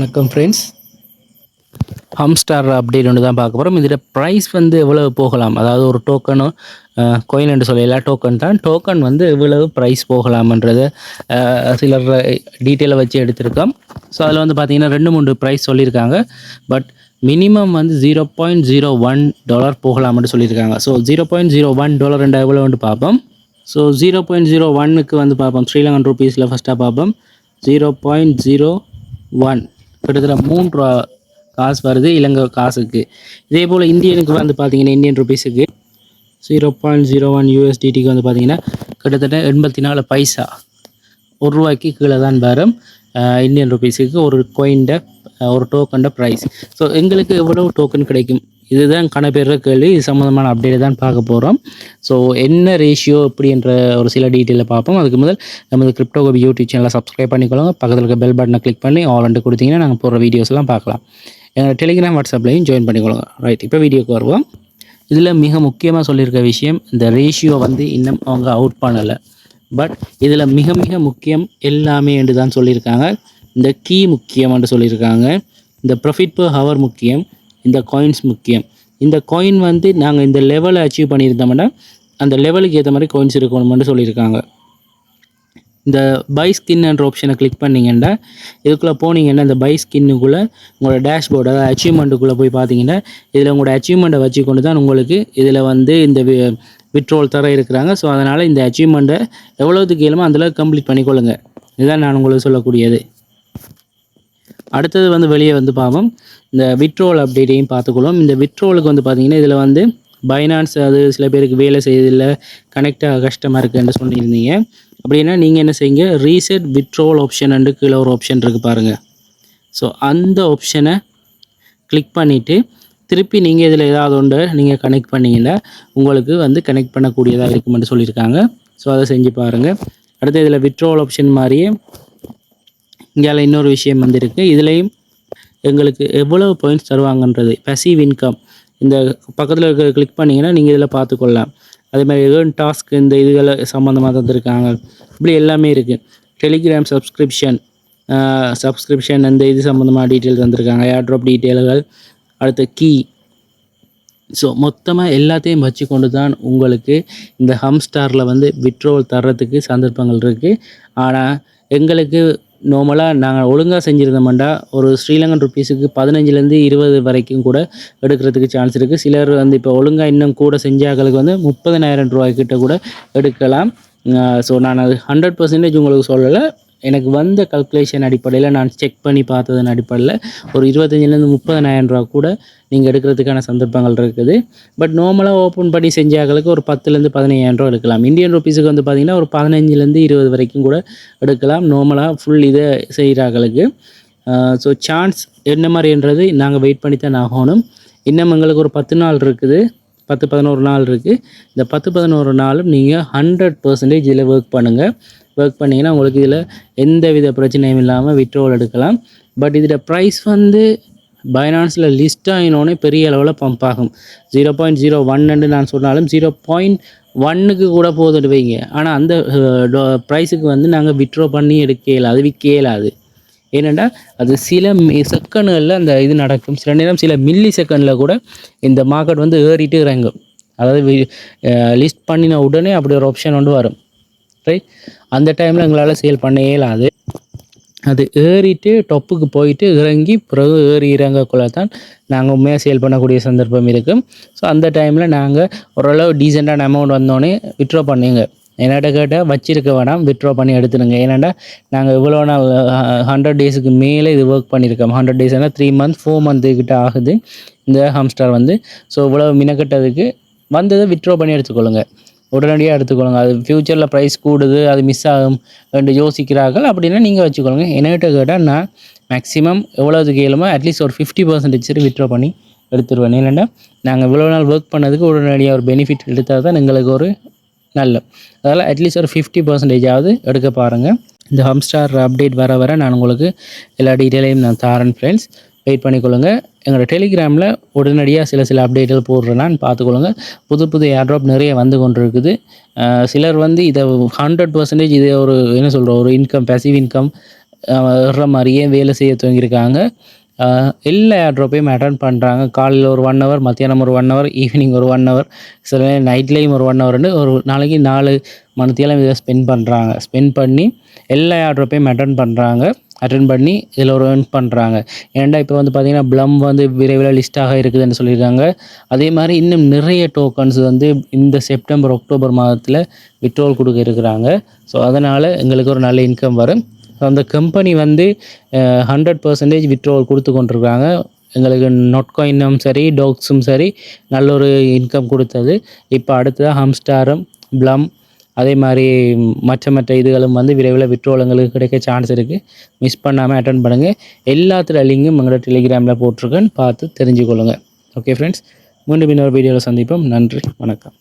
வணக்கம் friends ஹம்ஸ்டார் update ஒன்று தான் பார்க்க போகிறோம் இதில் ப்ரைஸ் வந்து எவ்வளவு போகலாம்? அதாவது ஒரு டோக்கனோ கோயின் என்று சொல்லல டோக்கன் தான். டோக்கன் வந்து எவ்வளவு ப்ரைஸ் போகலாம்ன்றதை சிலர் டீட்டெயிலை வச்சு எடுத்திருக்கோம். ஸோ அதில் வந்து பார்த்தீங்கன்னா ரெண்டு மூணு ப்ரைஸ் சொல்லியிருக்காங்க. பட் மினிமம் வந்து zero point zero one dollar போகலாம்னு சொல்லியிருக்காங்க. So zero point zero one dollar ரெண்டு எவ்வளோன்னு பார்ப்போம். ஸோ ஜீரோ பாயிண்ட் ஜீரோ ஒன்னுக்கு வந்து பார்ப்போம். ஸ்ரீலங்கன் ருபீஸில் ஃபஸ்ட்டாக பார்ப்போம். ஜீரோ பாயிண்ட் ஜீரோ ஒன் கிட்டத்தட்ட மூன்று ரூபா காசு வருது இலங்கை காசுக்கு. இதே போல் இந்தியனுக்கு வந்து பார்த்தீங்கன்னா இந்தியன் ருபீஸுக்கு ஜீரோ பாயிண்ட் ஜீரோ ஒன் யூஎஸ்டிடிக்கு வந்து பார்த்தீங்கன்னா கிட்டத்தட்ட எண்பத்தி நாலு பைசா. ஒரு ரூபாய்க்கு கீழே தான் வரும் இந்தியன் ருபீஸுக்கு ஒரு கோயின்ட ஒரு டோக்கன்ட ப்ரைஸ் ஸோ எங்களுக்கு எவ்வளவு டோக்கன் கிடைக்கும்? இதுதான் கணப்பேற கேள்வி. இது சம்மந்தமான அப்டேட் தான் பார்க்க போகிறோம் ஸோ என்ன ரேஷியோ அப்படின்ற ஒரு சில டீட்டெயிலை பார்ப்போம். அதுக்கு முதல் நமது கிரிப்டோ கோபி யூடியூப் சேனலை சப்ஸ்கிரைப் பண்ணிக்கொள்ளுங்க. பக்கத்தில் இருக்க பெல் பட்டனை கிளிக் பண்ணி ஆல் அண்டு கொடுத்தீங்கன்னா நாங்கள் போடுற வீடியோஸ்லாம் பார்க்கலாம். எங்கள் டெலிகிராம் வாட்ஸ்அப்லையும் ஜாயின் பண்ணிக்கொள்ளுங்க. ரைட் இப்போ வீடியோக்கு வருவோம். இதில் மிக முக்கியமாக சொல்லியிருக்க விஷயம் இந்த ரேஷியோ வந்து இன்னும் அவங்க அவுட் பண்ணலை. பட் இதில் மிக மிக முக்கியம் எல்லாமே என்று தான் சொல்லியிருக்காங்க. இந்த கீ முக்கியம்னு சொல்லியிருக்காங்க. இந்த ப்ரொஃபிட் பர் ஹவர் முக்கியம். இந்த காயின்ஸ் முக்கியம். இந்த காயின் வந்து நாங்கள் இந்த லெவலை அச்சீவ் பண்ணியிருந்தோம்னா அந்த லெவலுக்கு ஏற்ற மாதிரி காயின்ஸ் இருக்கணும்னு சொல்லியிருக்காங்க. இந்த பை ஸ்கின் என்ற ஆப்ஷனை கிளிக் பண்ணிங்கன்னா இதுக்குள்ளே போனீங்கன்னா இந்த பை ஸ்கின்னுக்குள்ளே உங்களோட டேஷ்போர்டு அதாவது அச்சீவ்மெண்ட்டுக்குள்ளே போய் பார்த்தீங்கன்னா இதில் உங்களோட அச்சீவ்மெண்ட்டை வச்சு கொண்டு தான் உங்களுக்கு இதில் வந்து இந்த விட்ரோல் தர இருக்கிறாங்க. ஸோ அதனால் இந்த அச்சீவ்மெண்ட்டை எவ்வளோத்துக்கு இயலுமோ அந்தளவுக்கு கம்ப்ளீட் பண்ணிக்கொள்ளுங்க. இதுதான் நான் உங்களுக்கு சொல்லக்கூடியது. அடுத்தது வந்து வெளியே வந்து பார்ப்போம் இந்த விட்ரோல் அப்டேட்டையும் பார்த்துக்கொள்வோம். இந்த விட்ரோலுக்கு வந்து பார்த்தீங்கன்னா இதில் வந்து பைனான்ஸ் அது சில பேருக்கு வேலை செய்யறதில்ல கனெக்ட் ஆக கஷ்டமாக இருக்குன்னு சொல்லியிருந்தீங்க. அப்படின்னா நீங்கள் என்ன செய்யுங்க ரீசெட் விட்ரோல் ஆப்ஷன் அண்டு கீழே ஒரு ஆப்ஷன் இருக்குது பாருங்கள் ஸோ அந்த ஆப்ஷனை கிளிக் பண்ணிவிட்டு திருப்பி நீங்கள் இதில் ஏதாவது ஒன்று நீங்கள் கனெக்ட் பண்ணிங்கன்னா உங்களுக்கு வந்து கனெக்ட் பண்ணக்கூடியதாக இருக்குமென்று சொல்லியிருக்காங்க. ஸோ அதை செஞ்சு பாருங்கள் அடுத்து இதில் விட்ரோல் ஆப்ஷன் மாதிரியே இங்கே இன்னொரு விஷயம் வந்திருக்கு. இதுலேயும் எங்களுக்கு எவ்வளவு பாயிண்ட்ஸ் தருவாங்கன்றது பசிவ் இன்கம் இந்த பக்கத்தில் இருக்க கிளிக் பண்ணிங்கன்னா நீங்கள் இதில் பார்த்துக்கொள்ளலாம். அதே மாதிரி ஏர்ன் டாஸ்க் இந்த இதுகளை சம்மந்தமாக தந்திருக்காங்க. இப்படி எல்லாமே இருக்குது டெலிகிராம் சப்ஸ்கிரிப்ஷன் சப்ஸ்கிரிப்ஷன் அந்த இது சம்மந்தமாக டீட்டெயில் தந்திருக்காங்க. ஏர்ட்ராப் டீட்டெயில்கள் அடுத்த கீ ஸோ மொத்தமாக எல்லாத்தையும் வச்சு கொண்டு தான் உங்களுக்கு இந்த ஹம்ஸ்டாரில் வந்து விட்ரோல் தர்றதுக்கு சந்தர்ப்பங்கள் இருக்குது ஆனால் எங்களுக்கு நார்மலாக நாங்கள் ஒழுங்காக செஞ்சுருந்தோம்டா. ஒரு ஸ்ரீலங்கன் ருப்பீஸுக்கு பதினஞ்சுலேருந்து இருபது வரைக்கும் கூட எடுக்கிறதுக்கு சான்ஸ் இருக்குது சிலர் வந்து இப்போ ஒழுங்காக இன்னும் கூட செஞ்சாக்களுக்கு வந்து முப்பதனாயிரம் ரூபாய்க்கிட்ட கூட எடுக்கலாம். ஸோ நான் அது ஹண்ட்ரட் பர்சன்டேஜ் உங்களுக்கு சொல்லலை. எனக்கு வந்த கல்குலேஷன் அடிப்படையில் நான் செக் பண்ணி பார்த்ததன் அடிப்படையில் ஒரு இருபத்தஞ்சிலேருந்து முப்பதனாயிரம் ரூபா கூட நீங்கள் எடுக்கிறதுக்கான சந்தர்ப்பங்கள் இருக்குது. பட் நார்மலாக ஓப்பன் பண்ணி செஞ்சாக்களுக்கு ஒரு பத்துலேருந்து பதினையாயிரம் ரூபா எடுக்கலாம். இந்தியன் ருபீஸுக்கு வந்து பார்த்திங்கன்னா ஒரு பதினஞ்சுலேருந்து இருபது வரைக்கும் கூட எடுக்கலாம். நார்மலாக ஃபுல் இதை செய்கிறாங்களுக்கு ஸோ சான்ஸ் என்ன மாதிரின்றது நாங்கள் வெயிட் பண்ணி தான் ஆகணும். இன்னும் எங்களுக்கு ஒரு பத்து நாள் இருக்குது. பத்து பதினோரு நாள் இருக்குது இந்த பத்து பதினோரு நாளும் நீங்கள் ஹண்ட்ரட் பர்சன்டேஜ் இதில் ஒர்க் பண்ணுங்கள் ஒர்க் பண்ணிங்கன்னா உங்களுக்கு இதில் எந்த வித பிரச்சனையும் இல்லாமல் விட்ரோல் எடுக்கலாம். பட் இதில் ப்ரைஸ் வந்து பைனான்ஸில் லிஸ்ட் ஆகினோடனே பெரிய அளவில் பம்ப் ஆகும். ஜீரோ பாயிண்ட் ஜீரோ ஒன்னு நான் சொன்னாலும் ஜீரோ பாயிண்ட் ஒன்னுக்கு கூட போதுடுவீங்க வைங்க. ஆனால் அந்த ப்ரைஸுக்கு வந்து நாங்கள் விட்ரோ பண்ணி எடுக்க இயலாது விற்க இயலாது ஏனெண்டா அது சில செகண்டுகளில் அந்த இது நடக்கும். சில நேரம் சில மில்லி செகண்டில் கூட இந்த மார்க்கெட் வந்து ஏறிட்டு இறங்கும் அதாவது லிஸ்ட் பண்ணின உடனே அப்படி ஒரு ஆப்ஷன் ஒன்று வரும். ரைட் அந்த டைமில் எங்களால் சேல் பண்ண இயலாது அது ஏறிட்டு டொப்புக்கு போயிட்டு இறங்கி பிறகு ஏறி இறங்கக்குள்ள தான் நாங்கள் உண்மையாக சேல் பண்ணக்கூடிய சந்தர்ப்பம் இருக்குது ஸோ அந்த டைமில் நாங்கள் ஓரளவு டீசெண்டான அமௌண்ட் வந்தோடனே விட்ரா பண்ணுங்க. என்னட்ட கேட்டால் வச்சிருக்க வேணாம் வித்ட்ரா பண்ணி எடுத்துடுங்க. ஏன்னாண்டா நாங்கள் இவ்வளோ நாள் ஹண்ட்ரட் டேஸுக்கு மேலே இது ஒர்க் பண்ணியிருக்கோம். ஹண்ட்ரட் டேஸ்னா த்ரீ மந்த் ஃபோர் மந்த்து கிட்ட ஆகுது இந்த ஹாம்ஸ்டார் வந்து. ஸோ இவ்வளோ மினக்கட்டதுக்கு வந்ததை வித்ட்ரா பண்ணி எடுத்துக்கொள்ளுங்க. உடனடியாக எடுத்துக்கொள்ளுங்க. அது ஃப்யூச்சரில் ப்ரைஸ் கூடுது அது மிஸ் ஆகும் என்று யோசிக்கிறார்கள். அப்படின்னா நீங்கள் வச்சுக்கொள்ளுங்க. என்கிட்ட கேட்டால் நான் மேக்ஸிமம் எவ்வளோது கேளுமோ அட்லீஸ்ட் ஒரு ஃபிஃப்டி பர்சன்டேஜ் சரி விட்ரா பண்ணி எடுத்துருவேன். இல்லைன்னா நாங்கள் இவ்வளோ நாள் ஒர்க் பண்ணதுக்கு உடனடியாக ஒரு பெனிஃபிட் எடுத்தால் தான் எங்களுக்கு ஒரு நல்ல. அதனால் அட்லீஸ்ட் ஒரு ஃபிஃப்டி பர்சன்டேஜாவது எடுக்க பாருங்கள் இந்த ஹம்ஸ்டார் அப்டேட் வர வர நான் உங்களுக்கு எல்லா டீட்டெயிலையும் நான் தாரேன் ஃப்ரெண்ட்ஸ் வெயிட் பண்ணிக்கொள்ளுங்கள் எங்களோட டெலிகிராமில் உடனடியாக சில சில அப்டேட்டுகள் போடுறேன்னு பார்த்துக்கொள்ளுங்க. புது புது ஏர்ட்ராப் நிறைய வந்து கொண்டு இருக்குது சிலர் வந்து இதை ஹண்ட்ரட் பர்சன்டேஜ் இதை ஒரு என்ன சொல்கிற ஒரு இன்கம் பேசிவ் இன்கம் வர்ற மாதிரியே வேலை செய்ய துவங்கியிருக்காங்க. எல்லா ஏர்ட்ராப்பையும் அட்டன் பண்ணுறாங்க காலையில் ஒரு ஒன் ஹவர் மத்தியானம் ஒரு ஒன் ஹவர் ஈவினிங் ஒரு ஒன் ஹவர் சில நேரம் நைட்லேயும் ஒரு ஒன் ஹவர்னு ஒரு நாளைக்கு நாலு மணத்தியெல்லாம் இதை ஸ்பெண்ட் பண்ணுறாங்க ஸ்பெண்ட் பண்ணி எல்லா ஏர்ட்ராப்பையும் அட்டன் பண்ணுறாங்க அட்டன் பண்ணி இதில் ஒரு earn பண்ணுறாங்க ஏன்டா இப்போ வந்து பார்த்திங்கன்னா ப்ளம் வந்து விரைவில் லிஸ்ட்டாக இருக்குதுன்னு சொல்லியிருக்காங்க. அதே மாதிரி இன்னும் நிறைய டோக்கன்ஸ் வந்து இந்த செப்டம்பர் அக்டோபர் மாதத்தில் விட்ரோல் கொடுக்க இருக்கிறாங்க. ஸோ அதனால் எங்களுக்கு ஒரு நல்ல இன்கம் வரும். அந்த கம்பெனி வந்து ஹண்ட்ரட் பர்சன்டேஜ் விட்ரோவல் கொடுத்து கொண்டிருக்காங்க எங்களுக்கு நொட்காயினும் சரி டாக்ஸும் சரி நல்ல ஒரு இன்கம் கொடுத்தது. இப்போ அடுத்ததாக ஹம்ஸ்டாரும் ப்ளம் அதே மாதிரி மற்ற மற்ற இதுகளும் வந்து விரைவில் விட்ரோல் எங்களுக்கு கிடைக்க சான்ஸ் இருக்குது மிஸ் பண்ணாமல் அட்டன் பண்ணுங்கள் எல்லாத்துல லிங்கும் எங்களோட டெலிகிராமில் போட்டிருக்கேன் பார்த்து தெரிஞ்சுக்கொள்ளுங்க. ஓகே ஃப்ரெண்ட்ஸ் மீண்டும் இன்னொரு வீடியோவில் சந்திப்போம். நன்றி வணக்கம்.